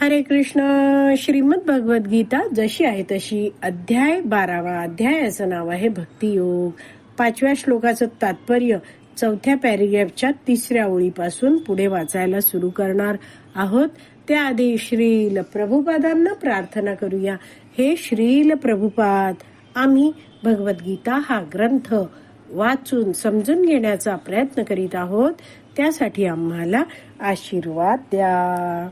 हरे कृष्ण. श्रीमद भगवत गीता जशी आहे तशी अध्याय बारावा अध्यायाचं नाव आहे भक्तियोग. पाचव्या श्लोकाचं तात्पर्य चौथ्या पॅरेग्राफच्या तिसऱ्या ओळीपासून पुढे वाचायला सुरू करणार आहोत. त्याआधी श्रील प्रभुपादांना प्रार्थना करूया. हे श्रील प्रभुपाद आम्ही भगवद्गीता हा ग्रंथ वाचून समजून घेण्याचा प्रयत्न करीत आहोत. त्यासाठी आम्हाला आशीर्वाद द्या.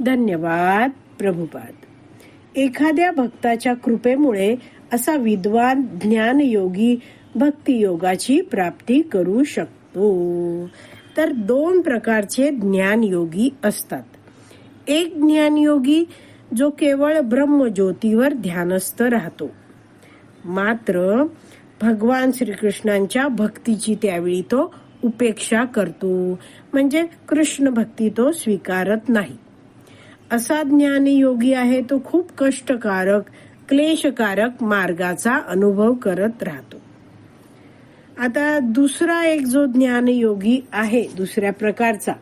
धन्यवाद प्रभुपाद. एखाद्या भक्ताच्या कृपेमुळे असा विद्वान ज्ञानयोगी भक्तियोगाची प्राप्ती करू शकतो. तर दोन प्रकारचे ज्ञानयोगी असतात. एक ज्ञानयोगी जो केवळ ब्रह्मज्योतीवर ध्यानस्थ राहतो. मात्र भगवान श्रीकृष्णांच्या भक्तीची त्यावेळी तो उपेक्षा करतो. म्हणजे कृष्ण भक्ती तो स्वीकारत नाही. असा ज्ञानयोगी आहे तो खूप कष्टकारक क्लेशकारक मार्गाचा अनुभव करत राहतो. आता दुसरा एक जो ज्ञानयोगी आहे दुसऱ्या प्रकारचा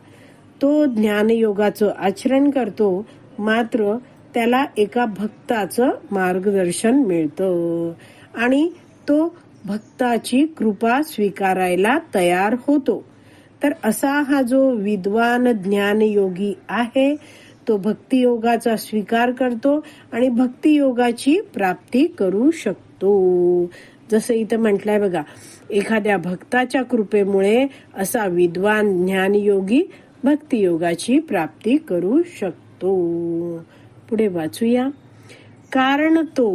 तो ज्ञानयोगाचं आचरण करतो मात्र त्याला एका भक्ताचं मार्गदर्शन मिळतं आणि तो भक्ताची कृपा स्वीकारायला तयार होतो. तर असा हा जो विद्वान ज्ञानयोगी आहे तो भक्तियोगाचा स्वीकार करतो आणि भक्तियोगाची प्राप्ती करू शकतो. जसं इथं म्हटलंय बघा एखाद्या भक्ताच्या कृपेमुळे असा विद्वान ज्ञानयोगी भक्तियोगाची प्राप्ती करू शकतो. पुढे वाचूया. कारण तो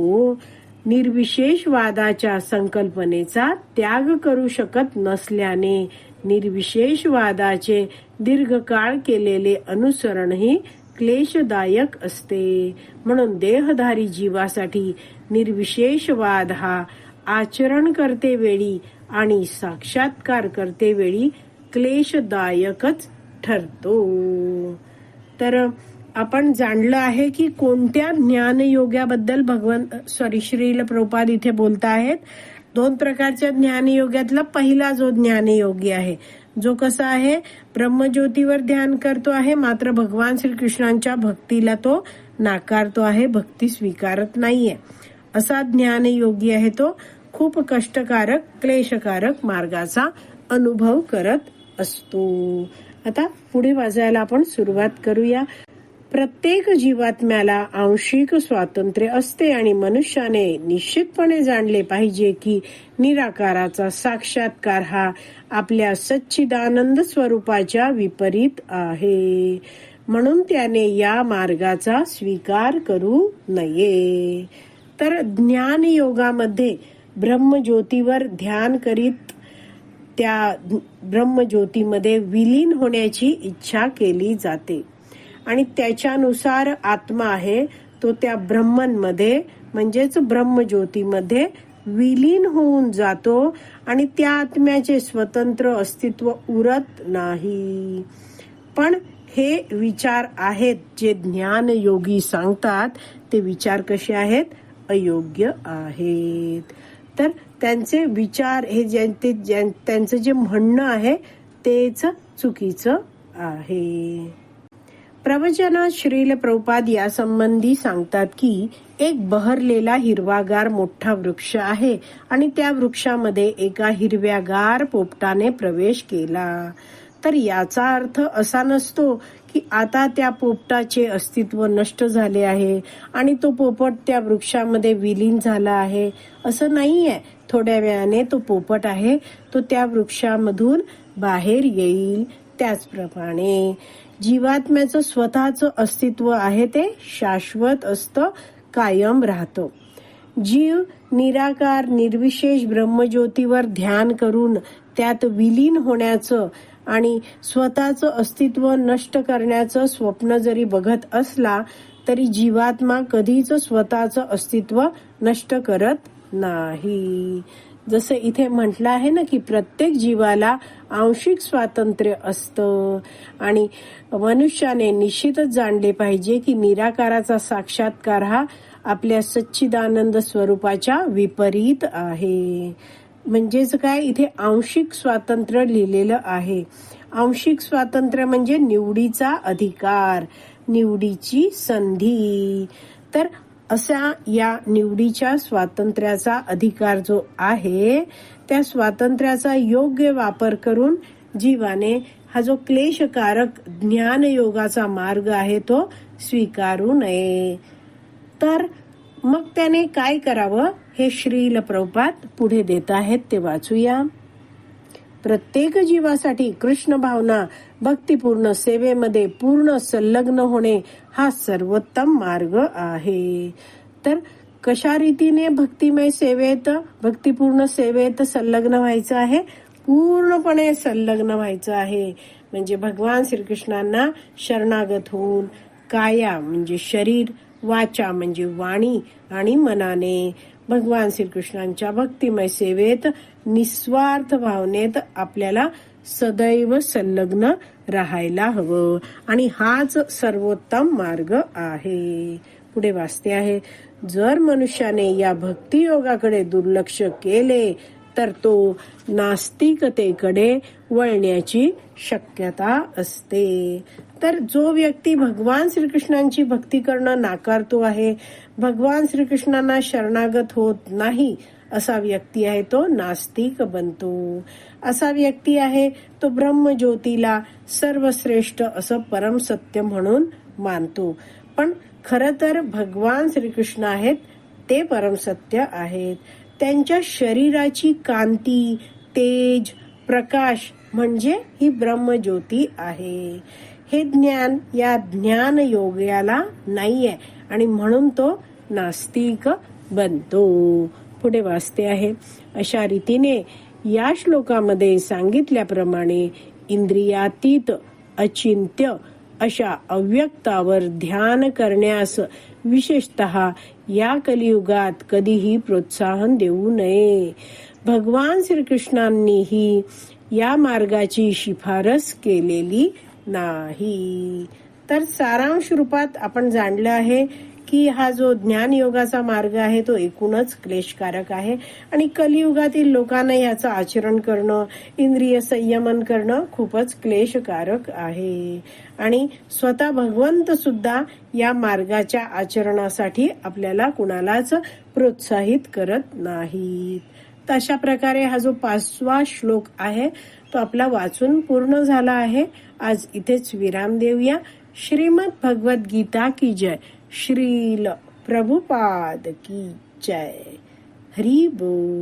निर्विशेषवादाच्या संकल्पनेचा त्याग करू शकत नसल्याने निर्विशेषवादाचे दीर्घकाळ केलेले अनुसरणही क्लेशदायक असते. म्हणून देहधारी जीवासाठी निर्विशेषवाद हा आचरण करते वेळी आणि साक्षात्कार करते वेळी क्लेशदायकच ठरतो. तर आपण जाणलं आहे की कोणत्या ज्ञानयोगाबद्दल भगवान सॉरी श्रील प्रभुपाद इथे बोलत आहेत दोन प्रकारच्या ज्ञानयोगातला पहिला जो ज्ञानयोगी आहे जो कसा आहे? ब्रह्मज्योतीवर ध्यान करतो आहे मात्र भगवान श्रीकृष्णांच्या भक्तीला तो नाकारतो आहे भक्ती स्वीकारत नाहीये. असा ज्ञानयोगी आहे तो खूप कष्टकारक क्लेशकारक मार्गाचा अनुभव करत असतो. आता पुढे वाजायला आपण सुरुवात करूया. प्रत्येक जीवात्म्याला आंशिक स्वातंत्र्य असते आणि मनुष्याने निश्चितपणे जाणले पाहिजे की निराकाराचा साक्षात्कार हा आपल्या सच्चिदानंद स्वरूपाच्या विपरीत आहे. म्हणून त्याने या मार्गाचा स्वीकार करू नये. तर ज्ञान योगामध्ये ब्रह्मज्योतीवर ध्यान करीत त्या ब्रह्मज्योतीमध्ये विलीन होण्याची इच्छा केली जाते. आणि त्याच्यानुसार आत्मा आहे तो त्या ब्रह्मनमध्ये म्हणजेच ब्रह्मज्योतीमध्ये विलीन होऊन जातो आणि त्या आत्म्याचे स्वतंत्र अस्तित्व उरत नाही. पण हे विचार आहेत जे ज्ञान योगी सांगतात ते विचार कसे आहेत? अयोग्य आहेत. तर त्यांचे विचार हे ज्यांचे त्यांचं जे म्हणणं आहे तेच चुकीचं आहे. प्रवचनात श्रील प्रभुपाद यासंबंधी सांगतात की एक बहरलेला हिरवागार मोठा वृक्ष आहे आणि त्या वृक्षामध्ये एका हिरव्यागार पोपटाने प्रवेश केला. तर याचा अर्थ असा नसतो की आता त्या पोपटाचे अस्तित्व नष्ट झाले आहे आणि तो पोपट त्या वृक्षामध्ये विलीन झाला आहे. असं नाही आहे थोड्या वेळाने तो पोपट आहे तो त्या वृक्षामधून बाहेर येईल. त्याचप्रमाणे जीवात्म्याचं स्वतःचं अस्तित्व आहे ते शाश्वत असतं कायम राहतं. जीव निराकार निर्विशेष ब्रह्मज्योतीवर ध्यान करून त्यात विलीन होण्याचं आणि स्वतःचं अस्तित्व नष्ट करण्याचं स्वप्न जरी बघत असला तरी जीवात्मा कधीच स्वतःचं अस्तित्व नष्ट करत नाही. जसं इथे म्हटलं आहे ना की प्रत्येक जीवाला आंशिक स्वातंत्र्य असतं. आणि मनुष्याने निश्चितच जाणले पाहिजे की निराकाराचा साक्षात्कार हा आपल्या सच्चिदानंद स्वरूपाच्या विपरीत आहे. म्हणजेच काय? इथे आंशिक स्वातंत्र्य लिहिलेलं आहे. आंशिक स्वातंत्र्य म्हणजे निवडीचा अधिकार निवडीची संधी. तर असा या निवडीच्या स्वातंत्र्याचा अधिकार जो आहे त्या स्वातंत्र्याचा योग्य वापर करून जीवाने हा जो क्लेशकारक ज्ञान योगाचा मार्ग आहे तो स्वीकारू नये. तर मग त्याने काय करावं हे श्रील प्रभुपाद पुढे देत आहेत ते वाचूया. प्रत्येक जीवासाठी कृष्ण भावना भक्तिपूर्ण सेवेमध्ये पूर्ण संलग्न होणे हा सर्वोत्तम मार्ग आहे. तर कशा रीतीने भक्तिमय सेवेत भक्तिपूर्ण सेवेत संलग्न व्हायचं आहे? पूर्णपणे संलग्न व्हायचं आहे. म्हणजे भगवान श्रीकृष्णांना शरणागत होऊन काया म्हणजे शरीर वाचा म्हणजे वाणी आणि मनाने भगवान श्रीकृष्णांच्या भक्तिमय सेवेत निस्वार्थ भावनेत आपल्याला सदैव संलग्न राहायला हवं. आणि हाच सर्वोत्तम मार्ग आहे. पुढे वाचते आहे जर मनुष्याने या भक्ती योगाकडे दुर्लक्ष केले तर तो नास्तिकतेकडे वळण्याची शक्यता असते. तर जो व्यक्ती भगवान श्रीकृष्णांची भक्ती करणं नाकारतो आहे भगवान श्रीकृष्णांना शरणागत होत नाही असा व्यक्ती आहे तो नास्तिक बनतो. असा व्यक्ती आहे तो ब्रह्मज्योतीला सर्वश्रेष्ठ असं परम सत्य म्हणून मानतो. पण खर तर भगवान श्रीकृष्ण आहेत ते परम सत्य आहेत. त्यांच्या शरीराची कांती तेज प्रकाश म्हणजे ही ब्रह्मज्योती आहे. हे ज्ञान या ज्ञान योग्याला नाहीये आणि म्हणून तो नास्तिक बनतो. पुढे वाचते आहे. अशा रीतीने या श्लोकामध्ये सांगितल्याप्रमाणे इंद्रियातीत अचिंत्य अशा अव्यक्तावर ध्यान करण्यास विशेषत या कलियुगात कधीही प्रोत्साहन देऊ नये. भगवान श्रीकृष्णांनीही या मार्गाची शिफारस केलेली नाही. तर सारांश रूपात आपण जाणलं आहे की हा जो ज्ञान योगाचा मार्ग आहे तो एकूणच क्लेशकारक आहे. आणि कलियुगातील लोकांना याचं आचरण करणं इंद्रिय संयमन करणं खूपच क्लेशकारक आहे. आणि स्वतः भगवंत सुद्धा या मार्गाच्या आचरणासाठी आपल्याला कुणालाच प्रोत्साहित करत नाहीत. तर अशा प्रकारे हा जो पाचवा श्लोक आहे तो आपला वाचून पूर्ण झाला आहे. आज इथेच विराम देऊया. श्रीमद भगवत गीता की जय. श्रील प्रभुपाद की जय। हरी बोल।